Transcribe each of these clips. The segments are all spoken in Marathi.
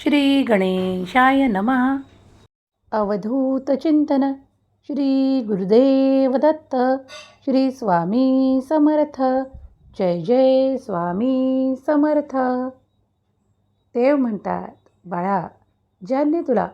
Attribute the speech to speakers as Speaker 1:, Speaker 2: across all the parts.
Speaker 1: श्री गणेशाय नमः अवधूतचिंतन श्री गुरुदेव दत्त श्री स्वामी समर्थ। जय जय स्वामी समर्थ। देव म्हणतात बाळा ज्यांनी तुला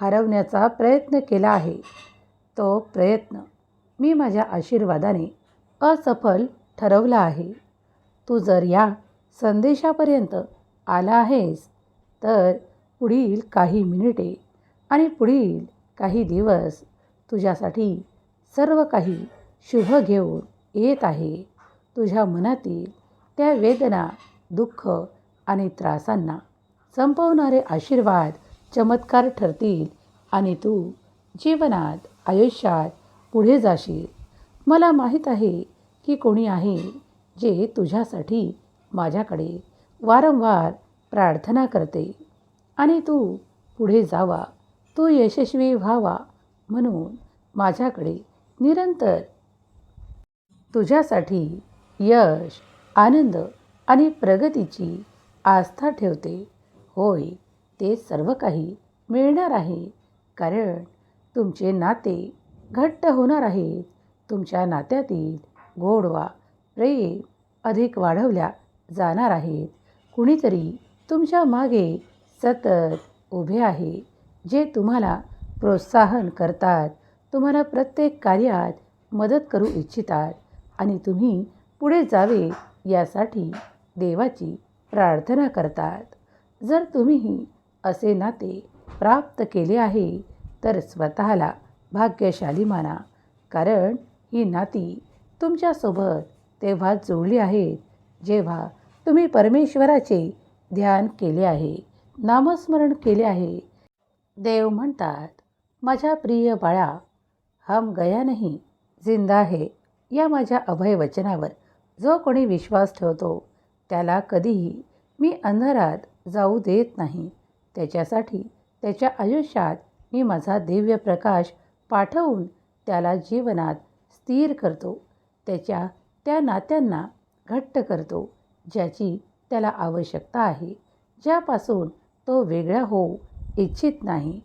Speaker 1: हरवण्याचा प्रयत्न केला आहे तो प्रयत्न मी माझ्या आशीर्वादाने असफल ठरवला आहे. तू जर या संदेशापर्यंत आला आहेस तर पुढील काही मिनिटे आणि पुढील काही दिवस तुझ्यासाठी सर्व काही शुभ घेऊन येत आहे. तुझ्या मनातील त्या वेदना दुःख आणि त्रासांना संपवणारे आशीर्वाद चमत्कार ठरतील आणि तू जीवनात आयुष्यात पुढे जाशील. मला माहीत आहे की कोणी आहे जे तुझ्यासाठी माझ्याकडे वारंवार प्रार्थना करते. आणि तू पुढे जावा तू यशस्वी व्हावा म्हणून माझ्याकडे निरंतर तुझ्यासाठी यश आनंद आणि प्रगतीची आस्था ठेवते. होय ते सर्व काही मिळणार आहे कारण तुमचे नाते घट्ट होणार आहेत. तुमच्या नात्यातील गोडवा प्रेम अधिक वाढवल्या जाणार आहेत. कुणीतरी तुमच्या मागे सतत उभे आहे जे तुम्हाला प्रोत्साहन करतात. तुम्हाला प्रत्येक कार्यात मदत करू इच्छितात आणि तुम्ही पुढे जावे यासाठी देवाची प्रार्थना करतात. जर तुम्हीही असे नाते प्राप्त केले आहे तर स्वतःला भाग्यशाली माना कारण ही नाती तुमच्यासोबत तेव्हा जोडली आहेत जेव्हा तुम्ही परमेश्वराचे ध्यान केले आहे. नामस्मरण केले आहे. देव म्हणतात माझ्या प्रिय बाळा हम गया नाही जिंदा है. या माझ्या अभय वचनावर जो कोणी विश्वास ठेवतो त्याला कधीही मी अंधारात जाऊ देत नाही. त्याच्यासाठी त्याच्या आयुष्यात मी माझा दिव्य प्रकाश पाठवून त्याला जीवनात स्थिर करतो. त्याच्या त्या नात्यांना घट्ट करतो ज्याची त्याला आवश्यकता आहे. ज्यापासून तो वेगळा होऊ इच्छित नाही.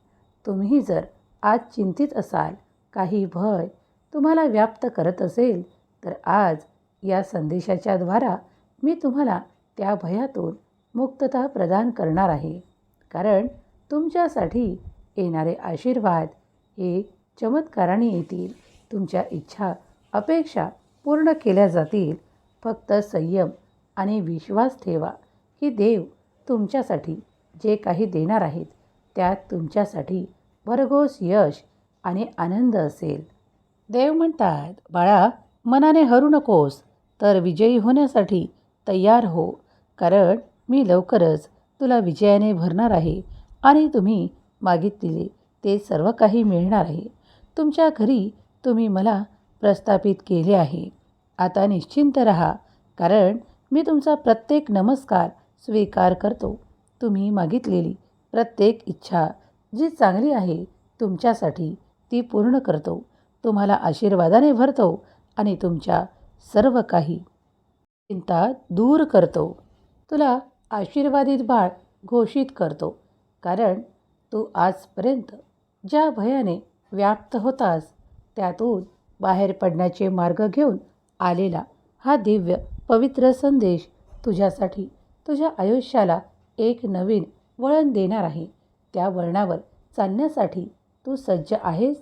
Speaker 1: तुम्ही जर आज चिंतित असाल काही भय तुम्हाला व्याप्त करत असेल तर आज या संदेशाच्या द्वारा मी तुम्हाला त्या भयातून मुक्तता प्रदान करणार आहे. कारण तुमच्यासाठी येणारे आशीर्वाद हे चमत्काराने येतील. तुमच्या इच्छा अपेक्षा पूर्ण केल्या जातील. फक्त संयम आणि विश्वास ठेवा की देव तुमच्यासाठी जे काही देणार आहेत त्यात तुमच्यासाठी भरघोस यश आणि आनंद असेल. देव म्हणतात बाळा मनाने हरू नकोस तर विजयी होण्यासाठी तयार हो कारण मी लवकरच तुला विजयाने भरणार आहे आणि तुम्ही मागितलेले ते सर्व काही मिळणार आहे. तुमच्या घरी तुम्ही मला प्रस्थापित केले आहे. आता निश्चिंत रहा कारण मी तुमचा प्रत्येक नमस्कार स्वीकार करतो. तुम्ही मागितलेली प्रत्येक इच्छा जी चांगली आहे तुमच्यासाठी ती पूर्ण करतो. तुम्हाला आशीर्वादाने भरतो आणि तुमच्या सर्व काही चिंता दूर करतो. तुला आशीर्वादित बाळ घोषित करतो कारण तू आजपर्यंत ज्या भयाने व्याप्त होतास त्यातून बाहेर पडण्याचे मार्ग घेऊन आलेला हा दिव्य पवित्र संदेश तुझ्यासाठी तुझ्या आयुष्याला एक नवीन वळण देणार आहे. त्या वळणावर चालण्यासाठी तू सज्ज आहेस?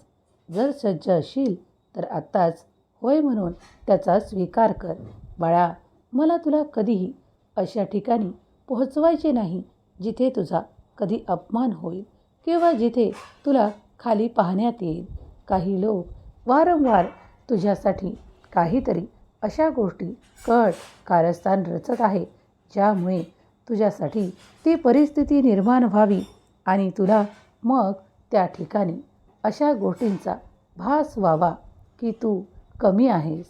Speaker 1: जर सज्ज असशील तर आत्ताच होय म्हणून त्याचा स्वीकार कर. बाळा मला तुला कधीही अशा ठिकाणी पोहोचवायचे नाही जिथे तुझा कधी अपमान होईल किंवा जिथे तुला खाली पाहण्यात येईल. काही लोक वारंवार तुझ्यासाठी काहीतरी अशा गोष्टी कट कारस्थान रचत आहे ज्यामुळे तुझ्यासाठी ती परिस्थिती निर्माण व्हावी आणि तुला मग त्या ठिकाणी अशा गोष्टींचा भास व्हावा की तू कमी आहेस.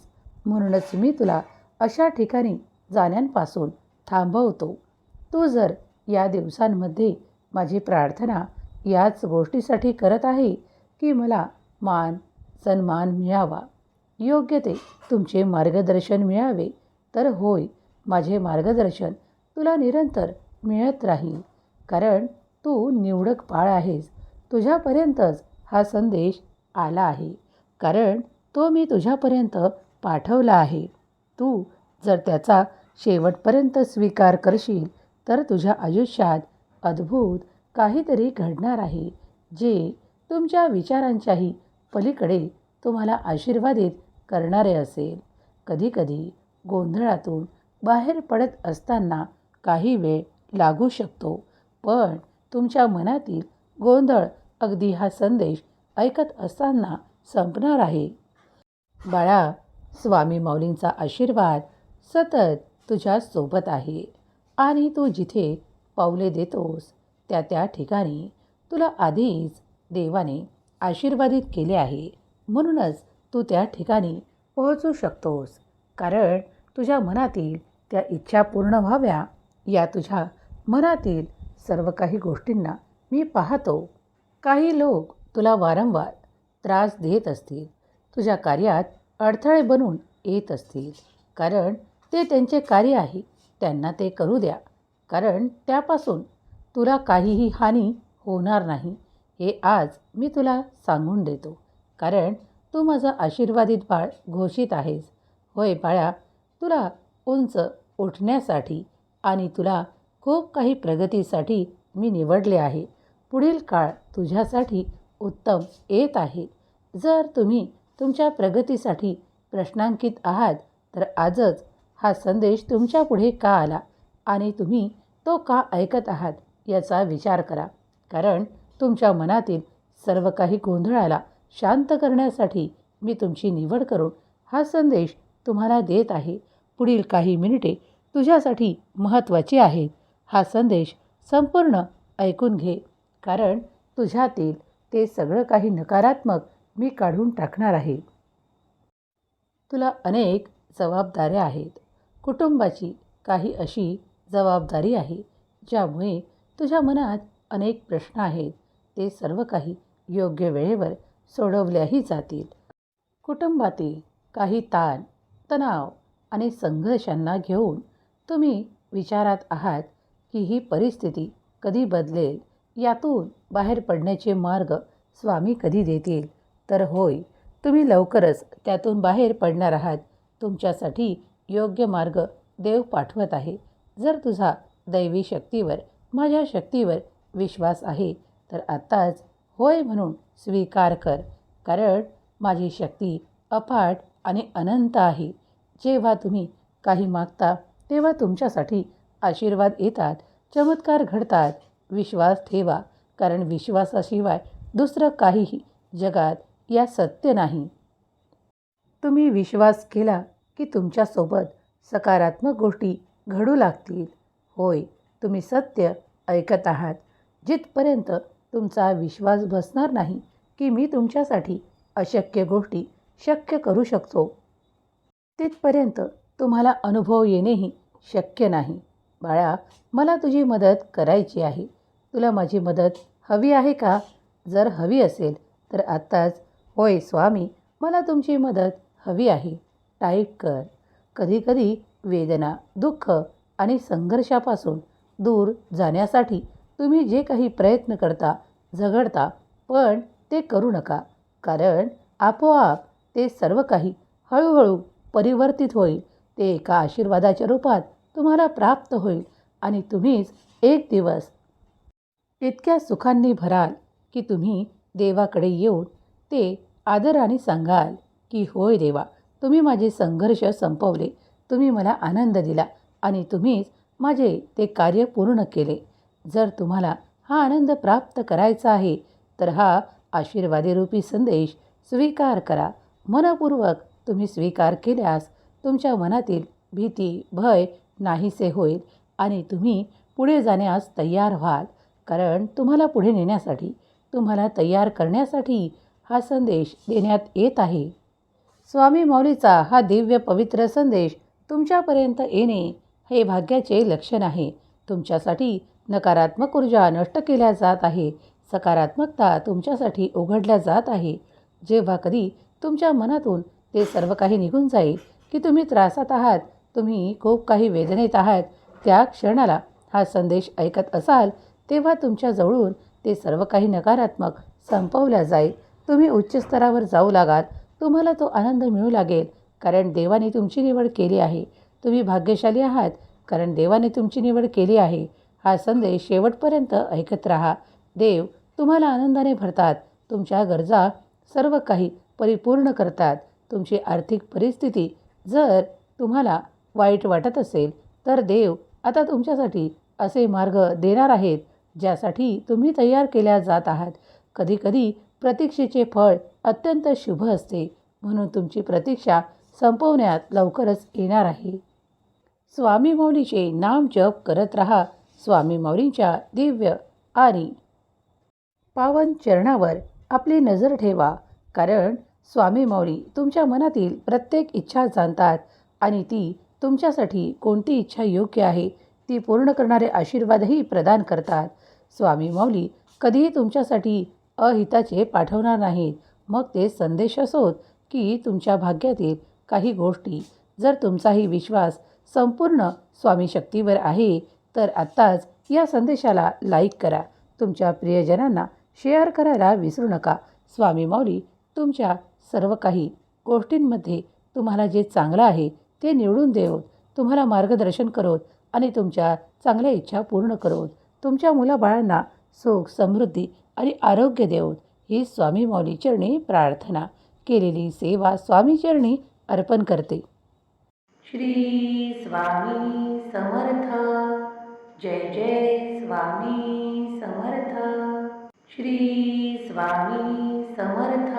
Speaker 1: म्हणूनच मी तुला अशा ठिकाणी जाण्यापासून थांबवतो. तू जर या दिवसांमध्ये माझी प्रार्थना याच गोष्टीसाठी करत आहे की मला मान सन्मान मिळावा योग्य ते तुमचे मार्गदर्शन मिळावे तर होय माझे मार्गदर्शन तुला निरंतर मिळत राहील. कारण तू निवडक बाळ आहेस. तुझ्यापर्यंतच हा संदेश आला आहे. कारण तो मी तुझ्यापर्यंत पाठवला आहे. तू जर त्याचा शेवटपर्यंत स्वीकार करशील तर तुझ्या आयुष्यात अद्भुत काहीतरी घडणार आहे जे तुमच्या विचारांच्याही पलीकडे तुम्हाला आशीर्वादित करणारे असेल. कधीकधी गोंधळातून बाहेर पडत असताना काही वेळ लागू शकतो. पण तुमच्या मनातील गोंधळ अगदी हा संदेश ऐकत असताना संपणार आहे. बाळा स्वामी माऊलींचा आशीर्वाद सतत तुझ्या सोबत आहे आणि तू जिथे पावले देतोस त्या त्या ठिकाणी तुला आधीच देवाने आशीर्वादित केले आहे. म्हणूनच तू त्या ठिकाणी पोहोचू शकतोस. कारण तुझ्या मनातील त्या इच्छा पूर्ण व्हाव्या या तुझ्या मनातील सर्व काही गोष्टींना मी पाहतो. काही लोक तुला वारंवार त्रास देत असतील. तुझ्या कार्यात अडथळे बनून येत असतील. कारण ते त्यांचे कार्य आहे. त्यांना ते करू द्या. कारण त्यापासून तुला काहीही हानी होणार नाही. हे आज मी तुला सांगून देतो. कारण तू माझा आशीर्वादित बाळ घोषित आहेस. होय बाळा तुला उंच उठण्यासाठी आणि तुला खूप काही प्रगतीसाठी मी निवडले आहे. पुढील काळ तुझ्यासाठी उत्तम येत आहे. जर तुम्ही तुमच्या प्रगतीसाठी प्रश्नांकित आहात तर आजच हा संदेश तुमच्यापुढे का आला आणि तुम्ही तो का ऐकत आहात याचा विचार करा. कारण तुमच्या मनातील सर्व काही गोंधळाला शांत करण्यासाठी मी तुमची निवड करून हा संदेश तुम्हाला देत आहे. पुढील काही मिनिटे तुझ्यासाठी महत्त्वाची आहेत हा संदेश संपूर्ण ऐकून घे. कारण तुझ्यातील ते सगळं काही नकारात्मक मी काढून टाकणार आहे. तुला अनेक जबाबदाऱ्या आहेत. कुटुंबाची काही अशी जबाबदारी आहे ज्यामुळे तुझ्या मनात अनेक प्रश्न आहेत. ते सर्व काही योग्य वेळेवर सोडवल्याही जातील. कुटुंबातील काही ताण तणाव आणि संघर्षांना घेऊन तुम्ही विचारात आहात की ही परिस्थिती कधी बदलेल? यातून बाहेर पडण्याचे मार्ग स्वामी कधी देतील? तर होय तुम्ही लवकरच त्यातून बाहेर पडणार आहात. तुमच्यासाठी योग्य मार्ग देव पाठवत आहे. जर तुझा दैवी शक्तीवर माझ्या शक्तीवर विश्वास आहे तर आत्ताच होय म्हणून स्वीकार कर. कारण माझी शक्ती अफाट आणि अनंत आहे. जेव्हा तुम्ही काही मागता तेव्हा तुमच्यासाठी आशीर्वाद येतात चमत्कार घडतात. विश्वास ठेवा कारण विश्वासाशिवाय दुसरं काहीही जगात या सत्य नाही. तुम्ही विश्वास केला की तुमच्यासोबत सकारात्मक गोष्टी घडू लागतील. होय तुम्ही सत्य ऐकत आहात. जिथपर्यंत तुमचा विश्वास बसणार नाही की मी तुमच्यासाठी अशक्य गोष्टी शक्य करू शकतो तिथपर्यंत तुम्हाला अनुभव येणेही शक्य नाही. बाळा मला तुझी मदत करायची आहे. तुला माझी मदत हवी आहे का? जर हवी असेल तर आत्ताच. होय स्वामी मला तुमची मदत हवी आहे. टाईप कर. कधीकधी वेदना दुःख आणि संघर्षापासून दूर जाण्यासाठी तुम्ही जे काही प्रयत्न करता झगडता पण ते करू नका. कारण आपोआप ते सर्व काही हळूहळू परिवर्तित होईल. ते एका आशीर्वादाच्या रूपात तुम्हाला प्राप्त होईल आणि तुम्हीच एक दिवस इतक्या सुखांनी भराल की तुम्ही देवाकडे येऊन ते आदराने सांगाल की होय देवा तुम्ही माझे संघर्ष संपवले. तुम्ही मला आनंद दिला आणि तुम्हीच माझे ते कार्य पूर्ण केले. जर तुम्हाला हा आनंद प्राप्त करायचा आहे तर हा आशीर्वादीरूपी संदेश स्वीकार करा. मनपूर्वक तुम्ही स्वीकार केल्यास तुमच्या मनातील भीती भय नाहीसे होईल आणि तुम्ही पुढे जाण्यास तयार व्हाल. कारण तुम्हाला पुढे नेण्यासाठी तुम्हाला तयार करण्यासाठी हा संदेश देण्यात येत आहे. स्वामी मौलीचा हा दिव्य पवित्र संदेश तुमच्यापर्यंत येणे हे भाग्याचे लक्षण आहे. तुमच्यासाठी नकारात्मक ऊर्जा नष्ट केल्या जात आहे. सकारात्मकता तुमच्यासाठी उघडल्या जात आहे. जेव्हा कधी तुमच्या मनातून ते सर्व काही निघून जाईल की तुम्ही त्रासात आहात तुम्ही खूप काही वेदनेत आहात त्या क्षणाला हा संदेश ऐकत असाल तेव्हा तुमच्या जवळून ते सर्व काही नकारात्मक संपवल्या जाईल. तुम्ही उच्च स्तरावर जाऊ लागाल तुम्हाला तो आनंद मिळू लागेल कारण देवाने तुमची निवड केली आहे. तुम्ही भाग्यशाली आहात कारण देवाने तुमची निवड केली आहे. हा संदेश शेवटपर्यंत ऐकत राहा. देव तुम्हाला आनंदाने भरतात तुमच्या गरजा सर्व काही परिपूर्ण करतात. तुमची आर्थिक परिस्थिती जर तुम्हाला वाईट वाटत असेल तर देव आता तुमच्यासाठी असे मार्ग देणार आहेत ज्यासाठी तुम्ही तयार केल्या जात आहात. कधीकधी प्रतीक्षेचे फळ अत्यंत शुभ असते म्हणून तुमची प्रतीक्षा संपवण्यात लवकरच येणार आहे. स्वामी मौलीचे नाम जप करत राहा स्वामी मौलींच्या दिव्य आणि पावन चरणावर आपली नजर ठेवा कारण स्वामी मौली तुमच्या मनातील प्रत्येक इच्छा जाणतात आणि ती तुमच्यासाठी कोणती इच्छा योग्य आहे ती पूर्ण करणारे आशीर्वादही प्रदान करतात. स्वामी मौली कधीही तुमच्यासाठी अहिताचे पाठवणार नाहीत. मग ते संदेश असोत की तुमच्या भाग्यातील काही गोष्टी जर तुमचाही विश्वास संपूर्ण स्वामी शक्तीवर आहे तर आत्ताच या संदेशाला लाईक करा. तुमच्या प्रियजनांना शेअर करायला विसरू नका. स्वामी माऊली तुमच्या सर्व काही गोष्टींमध्ये तुम्हाला जे चांगलं आहे ते निवडून देवत तुम्हाला मार्गदर्शन करोत आणि तुमच्या चांगल्या इच्छा पूर्ण करोत. तुमच्या मुलाबाळांना सुख समृद्धी आणि आरोग्य देऊत ही स्वामी मौलीचरणी प्रार्थना केलेली सेवा स्वामीचरणी अर्पण करते. श्री स्वामी समर्थ. जय जय स्वामी समर्थ. श्री स्वामी समर्थ.